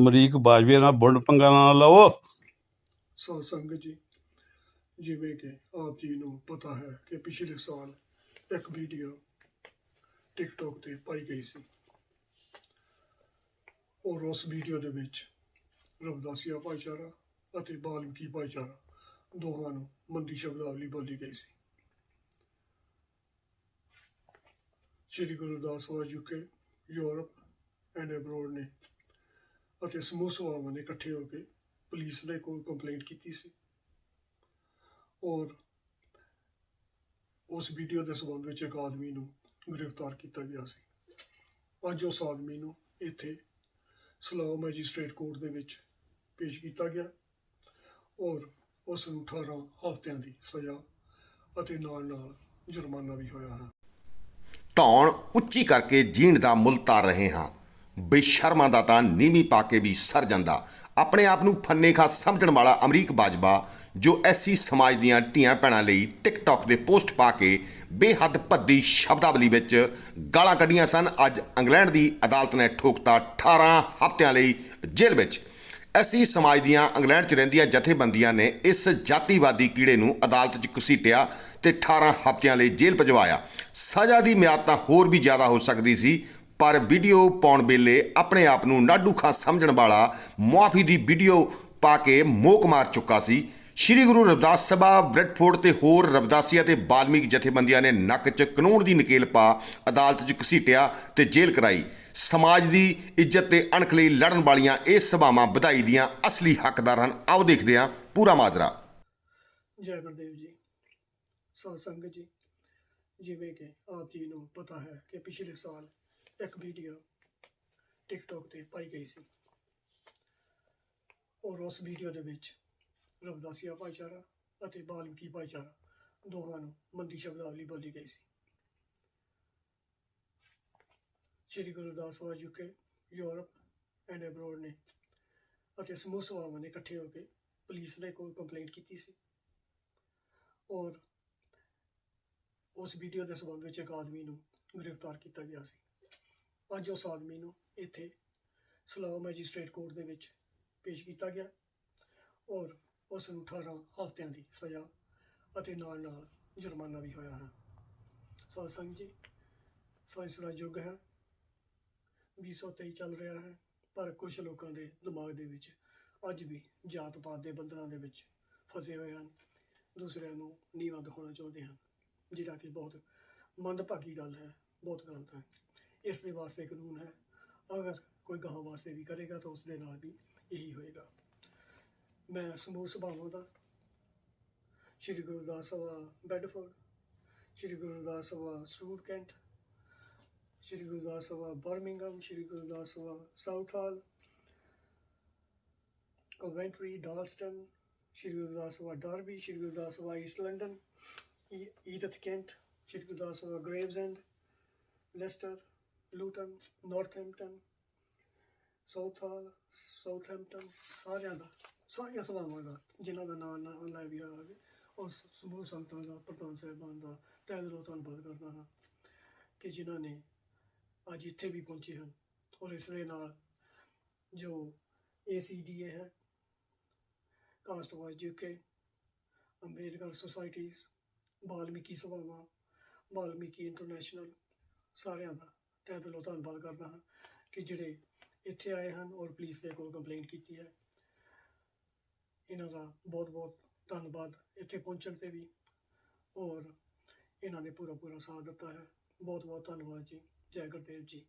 ਅਮਰੀਕ ਬਾਜਵੇ ਨਾਲ ਬੁੰਡ ਪੰਗਾ ਨਾ ਲਵੋ ਸਾਧ ਸੰਗਤ ਜੀ, ਜਿਵੇਂ ਕਿ ਆਪ ਜੀ ਨੂੰ ਪਤਾ ਹੈ ਕਿ ਪਿਛਲੇ ਸਾਲ ਇੱਕ ਵੀਡੀਓ ਟਿਕਟੋਕ ਤੇ ਪਾਈ ਗਈ ਸੀ। ਔਰ ਉਸ ਵੀਡੀਓ ਦੇ ਵਿੱਚ ਰਵਦਾਸੀਆ ਭਾਈਚਾਰਾ ਅਤੇ ਬਾਲਮੀਕੀ ਭਾਈਚਾਰਾ ਦੋਹਾਂ ਨੂੰ ਮੰਦੀ ਸ਼ਬਦਾਵਲੀ ਬੋਲੀ ਗਈ ਸੀ। ਸ਼੍ਰੀ ਗੁਰੂ ਦਾਸ ਵਾਜ ਯੂਕੇ ਯੂਰਪ ਐਂਡ ਅਬਰੋਡ ਨੇ ਅਤੇ ਸਮੂਹ ਸਭਾਵਾਂ ਨੇ ਇਕੱਠੇ ਹੋ ਕੇ ਪੁਲਿਸ ਦੇ ਕੋਲ ਕੰਪਲੇਂਟ ਕੀਤੀ ਸੀ। ਔਰ ਉਸ ਵੀਡੀਓ ਦੇ ਸਬੰਧ ਵਿੱਚ ਇੱਕ ਆਦਮੀ ਨੂੰ ਗ੍ਰਿਫਤਾਰ ਕੀਤਾ ਗਿਆ ਸੀ। ਅੱਜ ਉਸ ਆਦਮੀ ਨੂੰ ਇੱਥੇ ਸਲਾਹ ਮੈਜਿਸਟ੍ਰੇਟ ਕੋਰਟ ਦੇ ਵਿੱਚ ਪੇਸ਼ ਕੀਤਾ ਗਿਆ ਔਰ ਉਸ ਨੂੰ 18 ਹਫ਼ਤਿਆਂ ਦੀ ਸਜ਼ਾ ਅਤੇ ਨਾਲ ਨਾਲ ਜੁਰਮਾਨਾ ਵੀ ਹੋਇਆ ਹੈ। ਧੌਣ ਉੱਚੀ ਕਰਕੇ ਜੀਣ ਦਾ ਮੁੱਲ ਤਾਰ ਰਹੇ ਹਾਂ। ਬੇਸ਼ਰਮਾਂ ਦਾ ਤਾਂ ਨੀਵੀਂ ਪਾ ਕੇ ਵੀ ਸਰ ਜਾਂਦਾ। ਆਪਣੇ ਆਪ ਨੂੰ ਫੰਨੇ ਖਾ ਸਮਝਣ ਵਾਲਾ ਅਮਰੀਕ ਬਾਜਵਾ, ਜੋ ਐਸੀ ਸਮਾਜ ਦੀਆਂ ਧੀਆਂ ਭੈਣਾਂ ਲਈ ਟਿਕਟੌਕ ਦੇ ਪੋਸਟ ਪਾ ਕੇ ਬੇਹੱਦ ਭੱਦੀ ਸ਼ਬਦਾਵਲੀ ਵਿੱਚ ਗਾਲਾਂ ਕੱਢੀਆਂ ਸਨ, ਅੱਜ ਇੰਗਲੈਂਡ ਦੀ ਅਦਾਲਤ ਨੇ ਠੋਕਤਾ 18 ਹਫ਼ਤਿਆਂ ਲਈ ਜੇਲ੍ਹ ਵਿੱਚ। ਐਸੀ ਸਮਾਜ ਦੀਆਂ ਇੰਗਲੈਂਡ 'ਚ ਰਹਿੰਦੀਆਂ ਜਥੇਬੰਦੀਆਂ ਨੇ ਇਸ ਜਾਤੀਵਾਦੀ ਕੀੜੇ ਨੂੰ ਅਦਾਲਤ 'ਚ ਘਸੀਟਿਆ ਤੇ 18 ਹਫ਼ਤਿਆਂ ਲਈ ਜੇਲ੍ਹ ਭਜਵਾਇਆ। ਸਜ਼ਾ ਦੀ ਮਿਆਦ ਤਾਂ ਹੋਰ ਵੀ ਜ਼ਿਆਦਾ ਹੋ ਸਕਦੀ ਸੀ ਪਰ ਵੀਡੀਓ ਪਾਉਣ ਵੇਲੇ ਆਪਣੇ ਆਪ ਨੂੰ ਨਾਡੂ ਖਾਂ ਸਮਝਣ ਵਾਲਾ ਮੁਆਫੀ ਦੀ ਵੀਡੀਓ ਪਾ ਕੇ ਮੋਕ ਮਾਰ ਚੁੱਕਾ ਸੀ। ਸ਼੍ਰੀ ਗੁਰੂ ਰਵਿਦਾਸ ਸਭਾ ਬ੍ਰੈਡਫੋਰਡ ਤੇ ਹੋਰ ਰਵਿਦਾਸੀਆ ਤੇ ਬਾਲਮੀਕ ਜਥੇਬੰਦੀਆਂ ਨੇ ਨੱਕ 'ਚ ਕਾਨੂੰਨ ਦੀ ਨਕੇਲ ਪਾ ਅਦਾਲਤ 'ਚ ਘਸੀਟਿਆ ਤੇ ਜੇਲ੍ਹ ਕਰਾਈ। ਸਮਾਜ ਦੀ ਇੱਜ਼ਤ ਤੇ ਅਣਖ ਲਈ ਲੜਨ ਵਾਲੀਆਂ ਇਹ ਸਭਾਵਾਂ ਵਧਾਈ ਦੀਆਂ ਅਸਲੀ ਹੱਕਦਾਰ ਹਨ। ਆਓ ਦੇਖਦੇ ਹਾਂ ਪੂਰਾ ਮਾਜਰਾ। ਜੈ ਗੁਰਦੇਵ ਜੀ। ਸਾਧ ਜੀ। ਜਿਵੇਂ ਕਿ ਆਪ ਜੀ ਨੂੰ ਪਤਾ ਹੈ ਕਿ ਪਿਛਲੇ ਸਾਲ ਇੱਕ ਵੀਡੀਓ ਟਿਕਟੋਕ ਤੇ ਪਾਈ ਗਈ ਸੀ। ਔਰ ਉਸ ਵੀਡੀਓ ਦੇ ਵਿੱਚ ਰਵਦਾਸੀਆ ਭਾਈਚਾਰਾ ਅਤੇ ਬਾਲਮਕੀ ਭਾਈਚਾਰਾ ਦੋਹਾਂ ਨੂੰ ਮੰਦੀ ਸ਼ਬਦਾਵਲੀ ਬੋਲੀ ਗਈ ਸੀ। ਸ਼੍ਰੀ ਗੁਰੂ ਦਾਸ ਵਾਜ ਯੂਕੇ ਯੂਰਪ ਐਂਡ ਅਬਰੋਡ ਨੇ ਅਤੇ ਸਮੂਹ ਸਭਾਵਾਂ ਨੇ ਇਕੱਠੇ ਹੋ ਕੇ ਪੁਲਿਸ ਦੇ ਕੋਲ ਕੰਪਲੇਂਟ ਕੀਤੀ ਸੀ। ਔਰ ਉਸ ਵੀਡੀਓ ਦੇ ਸਬੰਧ ਵਿੱਚ ਇੱਕ ਆਦਮੀ ਨੂੰ ਗ੍ਰਿਫਤਾਰ ਕੀਤਾ ਗਿਆ ਸੀ। ਅੱਜ ਉਸ ਆਦਮੀ ਨੂੰ ਇੱਥੇ ਸਲਾਹ ਮੈਜਿਸਟ੍ਰੇਟ ਕੋਰਟ ਦੇ ਵਿੱਚ ਪੇਸ਼ ਕੀਤਾ ਗਿਆ ਔਰ ਉਸ ਨੂੰ 18 ਹਫ਼ਤਿਆਂ ਦੀ ਸਜ਼ਾ ਅਤੇ ਨਾਲ ਨਾਲ ਜੁਰਮਾਨਾ ਵੀ ਹੋਇਆ ਹੈ। ਸਾਧ ਸੰਗਤ ਜੀ ਸਾਇੰਸ ਦਾ ਯੁੱਗ ਹੈ। 2023 ਚੱਲ ਰਿਹਾ ਹੈ, ਪਰ ਕੁਝ ਲੋਕਾਂ ਦੇ ਦਿਮਾਗ ਦੇ ਵਿੱਚ ਅੱਜ ਵੀ ਜਾਤ ਪਾਤ ਦੇ ਬੰਧਨਾਂ ਦੇ ਵਿੱਚ ਫਸੇ ਹੋਏ ਹਨ। ਦੂਸਰਿਆਂ ਨੂੰ ਨੀਵਾਂ ਦਿਖਾਉਣਾ ਚਾਹੁੰਦੇ ਹਨ, ਜਿਹੜਾ ਕਿ ਬਹੁਤ ਮੰਦਭਾਗੀ ਗੱਲ ਹੈ, ਬਹੁਤ ਗਲਤ ਹੈ। ਇਸ ਦੇ ਵਾਸਤੇ ਕਾਨੂੰਨ ਹੈ। ਅਗਰ ਕੋਈ ਗਾਹਾਂ ਵਾਸਤੇ ਵੀ ਕਰੇਗਾ ਤਾਂ ਉਸ ਦੇ ਨਾਲ ਵੀ ਇਹੀ ਹੋਏਗਾ। ਮੈਂ ਸਮੂਹ ਸਭਾਵਾਂ ਦਾ Shri Gurdas Sabha Bedford, Shri Gurdas Sabha Strood Kent, Shri Gurdas Sabha Birmingham Shri Gurdas Sabha Southall, Coventry Dalston, Shri Gurdas Sabha Derby, Shri Gurdas Sabha East London, ਈ- Erith Kent, Shri Gurdas Sabha Gravesend Leicester Luton Northampton Southall Southampton ਸਾਰਿਆਂ ਦਾ, ਸਾਰੀਆਂ ਸਭਾਵਾਂ ਦਾ, ਜਿਨ੍ਹਾਂ ਦਾ ਨਾਮ ਨਾ ਲੈ ਵੀ ਆਵੇ। ਔਰ ਸਮੂਹ ਸੰਗਤਾਂ ਦਾ, ਪ੍ਰਧਾਨ ਸਾਹਿਬਾਨ ਦਾ, ਤਹਿ ਦਿਲੋਂ ਧੰਨਵਾਦ ਕਰਦਾ ਹਾਂ ਕਿ ਜਿਨ੍ਹਾਂ ਨੇ ਅੱਜ ਇੱਥੇ ਵੀ ਪਹੁੰਚੇ ਹਨ। ਔਰ ਇਸ ਦੇ ਨਾਲ ਜੋ ACDA ਹੈ, caste wise UK Ambedkar societies Balmiki ਸਭਾਵਾਂ ਬਾਲਮੀਕੀ ਇੰਟਰਨੈਸ਼ਨਲ, ਸਾਰਿਆਂ ਦਾ ਤਹਿ ਦਿਲੋਂ ਧੰਨਵਾਦ ਕਰਦਾ ਹਾਂ ਕਿ ਜਿਹੜੇ ਇੱਥੇ ਆਏ ਹਨ ਔਰ ਪੁਲਿਸ ਦੇ ਕੋਲ ਕੰਪਲੇਂਟ ਕੀਤੀ ਹੈ। ਇਹਨਾਂ ਦਾ ਬਹੁਤ ਬਹੁਤ ਧੰਨਵਾਦ ਇੱਥੇ ਪਹੁੰਚਣ ਤੇ ਵੀ ਔਰ ਇਹਨਾਂ ਨੇ ਪੂਰਾ ਪੂਰਾ ਸਾਥ ਦਿੱਤਾ ਹੈ। ਬਹੁਤ ਬਹੁਤ ਧੰਨਵਾਦ ਜੀ। ਜੈ ਗੁਰਦੇਵ ਜੀ।